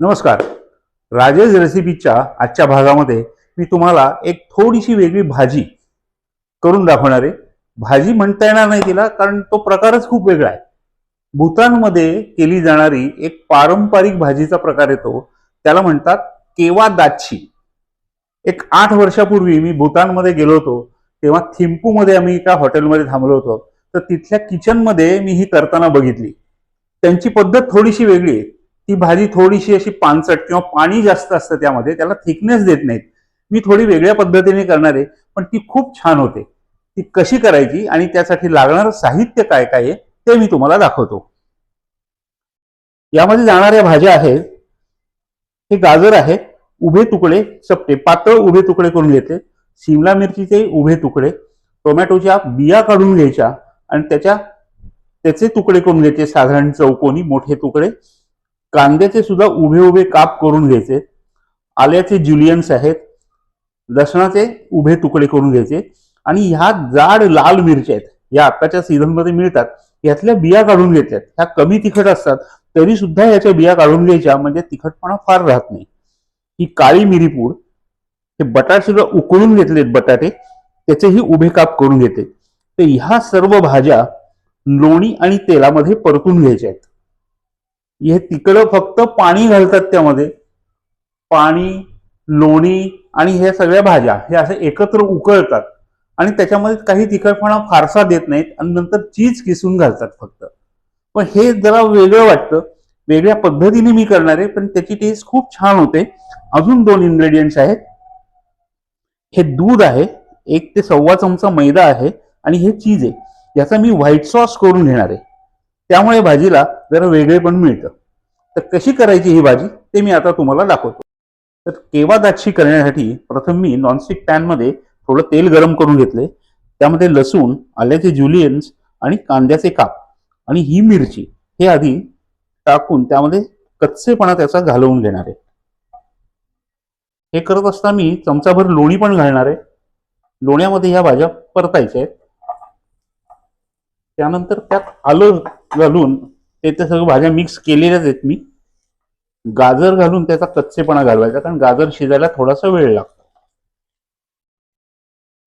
नमस्कार. राजेश रेसिपीच्या आजच्या भागामध्ये मी तुम्हाला एक थोडीशी वेगळी भाजी करून दाखवणार आहे. भाजी म्हणता येणार नाही तिला कारण तो प्रकारच खूप वेगळा आहे. भूतानमध्ये केली जाणारी एक पारंपरिक भाजीचा प्रकार येतो. त्याला म्हणतात केवा दाची एक आठ वर्षापूर्वी मी भूतानमध्ये गेलो होतो. तेव्हा थिंपूमध्ये आम्ही एका हॉटेलमध्ये थांबलो होतो. तर तिथल्या किचनमध्ये मी ही करताना बघितली. त्यांची पद्धत थोडीशी वेगळी आहे. ती भाजी थोडीशी अशी पानसट किंवा पाणी जास्त असतं त्यामध्ये त्याला थिकनेस देत नाहीत. मी थोडी वेगळ्या पद्धतीने करणार आहे पण ती खूप छान होते. ती कशी करायची आणि त्यासाठी लागणारं साहित्य काय काय आहे ते मी तुम्हाला दाखवतो. यामध्ये जाणाऱ्या भाज्या आहेत हे गाजर आहे उभे तुकडे चपटे पातळ उभे तुकडे करून घेतले शिमला मिरचीचे उभे तुकडे टोमॅटोच्या बिया काढून घ्यायच्या आणि त्याच्या त्याचे तुकडे करून घ्यायचे साधारण चौकोनी मोठे तुकडे कांद्याचे सुद्धा उभे उभे काप करून घ्यायचे. आल्याचे ज्युलियन्स आहेत. लसणाचे उभे तुकडे करून घ्यायचे. आणि ह्या जाड लाल मिरच्या आहेत या आताच्या सीझनमध्ये मिळतात. यातल्या बिया काढून घेतल्यात. ह्या कमी तिखट असतात तरी सुद्धा याच्या बिया काढून घ्यायच्या म्हणजे तिखटपणा फार राहत नाही. ही काळी मिरीपूड हे बटाटे सुद्धा उकळून घेतलेत बटाटे त्याचेही उभे काप करून घेते तर ह्या सर्व भाज्या लोणी आणि तेलामध्ये परतून घ्यायच्या आहेत. हे तिकडं फक्त पाणी घालतात त्यामध्ये. पाणी लोणी आणि ह्या सगळ्या भाज्या हे असे एकत्र उकळतात. आणि त्याच्यामध्ये काही तिखटपणा फारसा देत नाहीत आणि नंतर चीज किसून घालतात फक्त. पण हे जरा वेगळं वाटतं. वेगळ्या पद्धतीने मी करणार आहे पण त्याची टेस्ट खूप छान होते. अजून दोन इन्ग्रेडियंट्स आहेत. हे दूध आहे एक ते सव्वा चमचा मैदा आहे आणि हे चीज आहे. याचा मी व्हाईट सॉस करून घेणार आहे. त्यामुळे भाजीला जरा वेगळे पण मिळतं. तर कशी करायची ही भाजी? ते मी आता तुम्हाला दाखवतो. तर केवा दाक्षी करण्यासाठी प्रथम मी नॉनस्टिक पॅनमध्ये थोडं तेल गरम करून घेतले त्यामध्ये लसूण आल्याचे ज्युलियन्स आणि कांद्याचे काप आणि ही मिरची हे आधी टाकून त्यामध्ये कच्चेपणा त्याचा घालवून घेणार आहे. हे करत असता मी चमचाभर लोणी पण घालणार आहे. लोण्यामध्ये ह्या भाज्या परतायच्या आहेत. त्यानंतर त्यात आलं घालून ते त्या सगळं भाज्या मिक्स केलेल्याच आहेत मी. गाजर घालून त्याचा कच्चेपणा घालवायचा कारण गाजर शिजायला थोडासा वेळ लागतो.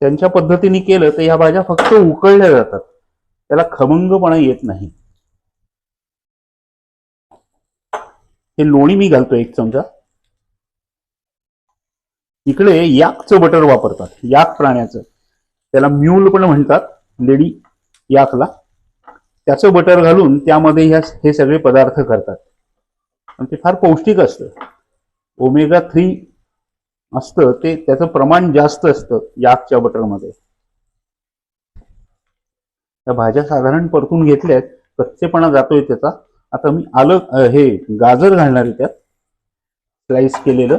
त्यांच्या पद्धतीने केलं तर ह्या भाज्या फक्त उकळल्या जातात. त्याला खमंगपणा येत नाही. हे लोणी मी घालतो एक चमचा. इकडे याकचं बटर वापरतात. याक प्राण्याचं. त्याला म्यूल पण म्हणतात. लेडी याकला. त्याचं बटर घालून त्यामध्ये ह्या हे सगळे पदार्थ करतात. आणि ते फार पौष्टिक असतं. ओमेगा थ्री असतं ते त्याचं प्रमाण जास्त असतं याकच्या बटरमध्ये त्या भाज्या साधारण परतून घेतल्यात कच्चेपणा जातोय त्याचा. आता मी आलं हे गाजर घालणार आहे त्यात. स्लाइस केलेलं.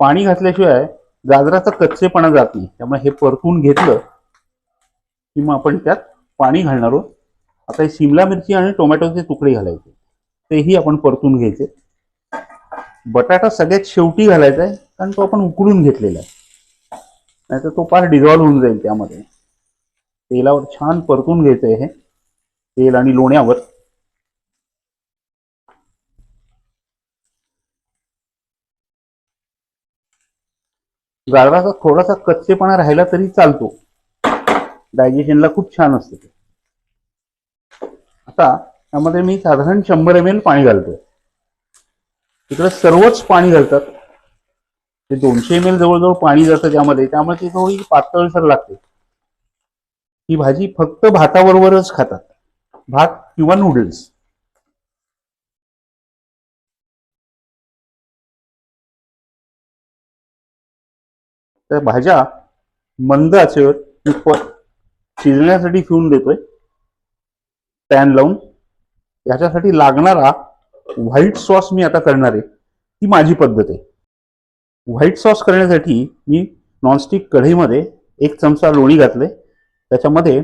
पाणी घातल्याशिवाय गाजराचा कच्चेपणा जात नाही. त्यामुळे हे परतून घेतलं की मग आपण त्यात पाणी घालणार आहोत. आता हे शिमला मिरची आणि टोमॅटोचे तुकडे घालायचे. तेही आपण परतून घ्यायचे. बटाटा सगळ्यात शेवटी घालायचा आहे कारण तो आपण उकळून घेतलेला आहे. नाहीतर तो फार डिझॉल्व्ह होऊन जाईल त्यामध्ये. तेलावर छान परतून घ्यायचं आहे हे. तेल आणि लोण्यावर. गाळवाचा थोडासा कच्चेपणा राहिला तरी चालतो. डायजेशनला खूप छान असतं ते. आता त्यामध्ये मी साधारण शंभर एम एल पाणी घालतोय. तिकडे सर्वच पाणी घालतात. ते दोनशे एम एल जवळजवळ पाणी जातं त्यामध्ये. त्यामुळे ती थोडी पातळसर लागते. ही भाजी फक्त भाताबरोबरच खातात. भात किंवा नूडल्स त्या भाज्या मंद आचेवर मी प- शिजण्यासाठी ठेवून देतोय. पॅन लावून. याच्यासाठी लागणारा व्हाईट सॉस मी आता करणार आहे. ती माझी पद्धत आहे. व्हाईट सॉस करण्यासाठी मी नॉनस्टिक कढईमध्ये एक चमचा लोणी घातले त्याच्यामध्ये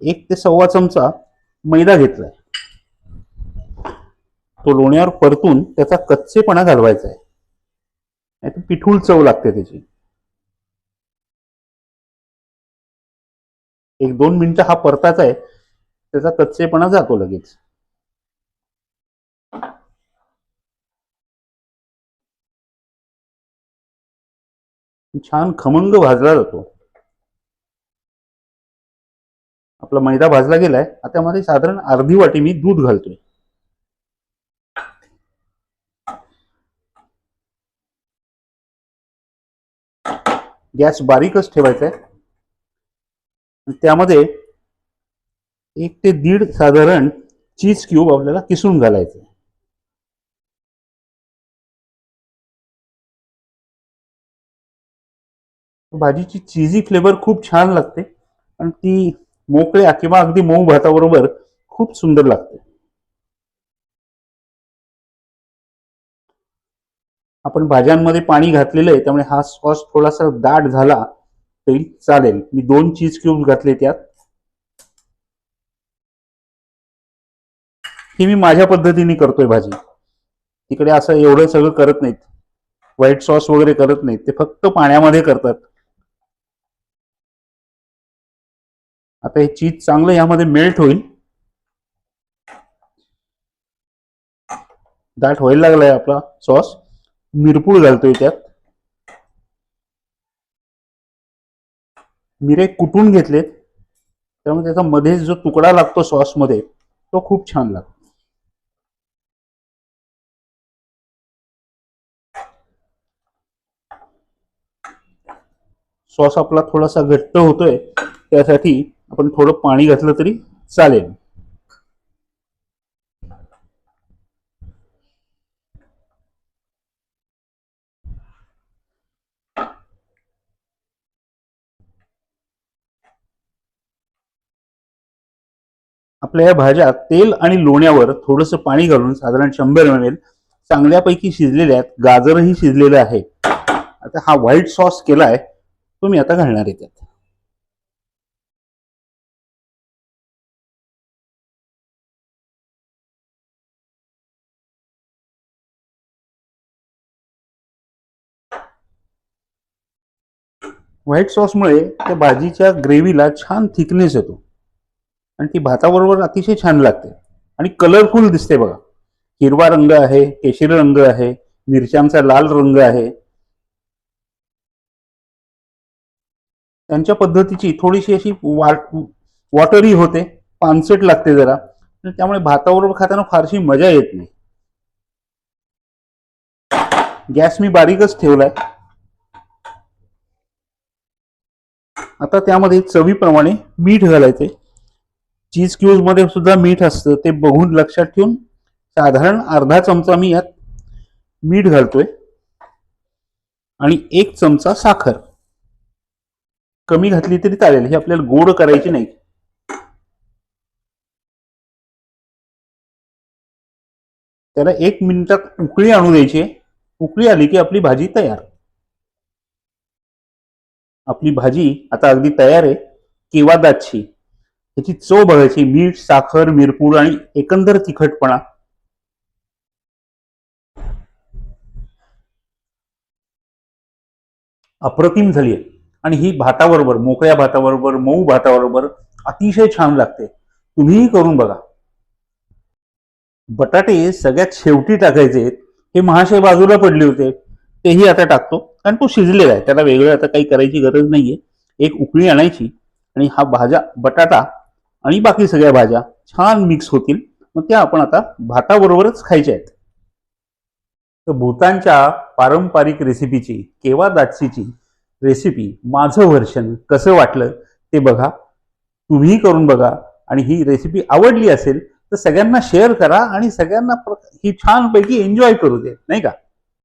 एक ते सव्वा चमचा मैदा घेतलाय. तो लोण्यावर परतून त्याचा कच्चेपणा घालवायचा आहे नाहीतर पिठूळ चव लागते त्याची. एक दोन मिनिटं हा परताचा आहे त्याचा कच्चेपणा जातो लगेच. छान खमंग भाजला जातो. आपला मैदा भाजला गेलाय आता मध्ये साधारण अर्धी वाटी मी दूध घालतोय. गॅस बारीकच ठेवायचा आहे त्यामध्ये एक ते दीड साधारण चीज क्यूब आपल्याला किसून घालायचे. भाजीची चीजी फ्लेवर खूप छान लागते आणि ती मोकळ्या किंवा अगदी मऊ भाताबरोबर खूप सुंदर लागते. आपण भाज्यांमध्ये पाणी घातलेलं आहे त्यामुळे हा सॉस थोडासा दाट झाला तरी चालेल. मी दोन चीज क्यूब घातले त्यात. ही मी माझ्या पद्धतीने करतोय भाजी. तिकडे असं एवढं सगळं करत नाहीत. व्हाईट सॉस वगैरे करत नाहीत. ते फक्त पाण्यामध्ये करतात. आता हे चीज चांगलं यामध्ये मेल्ट होईल. दाट व्हायला लागलाय आपला सॉस मिरपूड घालतोय त्यात. मिरे कुटून घेतलेत. त्यामुळे त्याचा मध्ये जो तुकडा लागतो सॉसमध्ये तो खूप छान लागतो. सॉस आपला थोडासा घट्ट होतोय त्यासाठी आपण थोडं पाणी घातलं तरी चालेल. आपल्या या भाज्या तेल आणि लोण्यावर थोडंसं पाणी घालून साधारण शंभर एम एल चांगल्यापैकी शिजलेल्या आहेत. गाजरही शिजलेलं आहे. आता हा व्हाईट सॉस केलाय तो मी आता घालणार आहे त्यात. व्हाईट सॉसमुळे त्या भाजीच्या ग्रेव्हीला छान थिकनेस येतो. आणि ती भाताबरोबर अतिशय छान लागते. आणि कलरफुल दिसते बघा. हिरवा रंग आहे केशरी रंग आहे मिरच्यांचा लाल रंग आहे. त्यांच्या पद्धतीची थोडीशी अशी वॉटरी होते पानसट लागते जरा. त्यामुळे भाताबरोबर खाताना फारशी मजा येत नाही. गॅस मी बारीकच ठेवलाय. आता त्यामध्ये चवीप्रमाणे मीठ घालायचे. चीज क्यूजमध्ये सुद्धा मीठ असतं. ते बघून लक्षात ठेवून साधारण अर्धा चमचा मी यात मीठ घालतोय. आणि एक चमचा साखर. कमी घातली तरी चालेल. हे आपल्याला गोड करायची नाही. त्याला एक मिनिटात उकळी आणू द्यायची उकळी आली की आपली भाजी तयार. आपली भाजी आता अगदी तयार आहे. किंवा दातची त्याची चव बघायची मीठ साखर मिरपूड आणि एकंदर तिखटपणा. अप्रतिम झाली आहे. आणि ही भाताबरोबर मोकळ्या भाताबरोबर मऊ भाताबरोबर अतिशय छान लागते. तुम्हीही करून बघा. बटाटे सगळ्यात शेवटी टाकायचे हे महाशय बाजूला पडले होते. तेही आता टाकतो. कारण तो शिजलेला आहे. त्याला वेगळं आता काही करायची गरज नाहीये. एक उकळी आणायची आणि हा भाज्या बटाटा आणि बाकी सगळ्या भाज्या छान मिक्स होतील. मग त्या आपण आता भाताबरोबरच खायच्या आहेत. तर भूतानच्या पारंपरिक रेसिपीची केवा दाटसीची रेसिपी माझं व्हर्शन कसं वाटलं ते बघा. तुम्ही करून बघा आणि ही रेसिपी आवडली असेल तर सगळ्यांना शेअर करा आणि सगळ्यांना ही छानपैकी एन्जॉय करू दे. नाही का?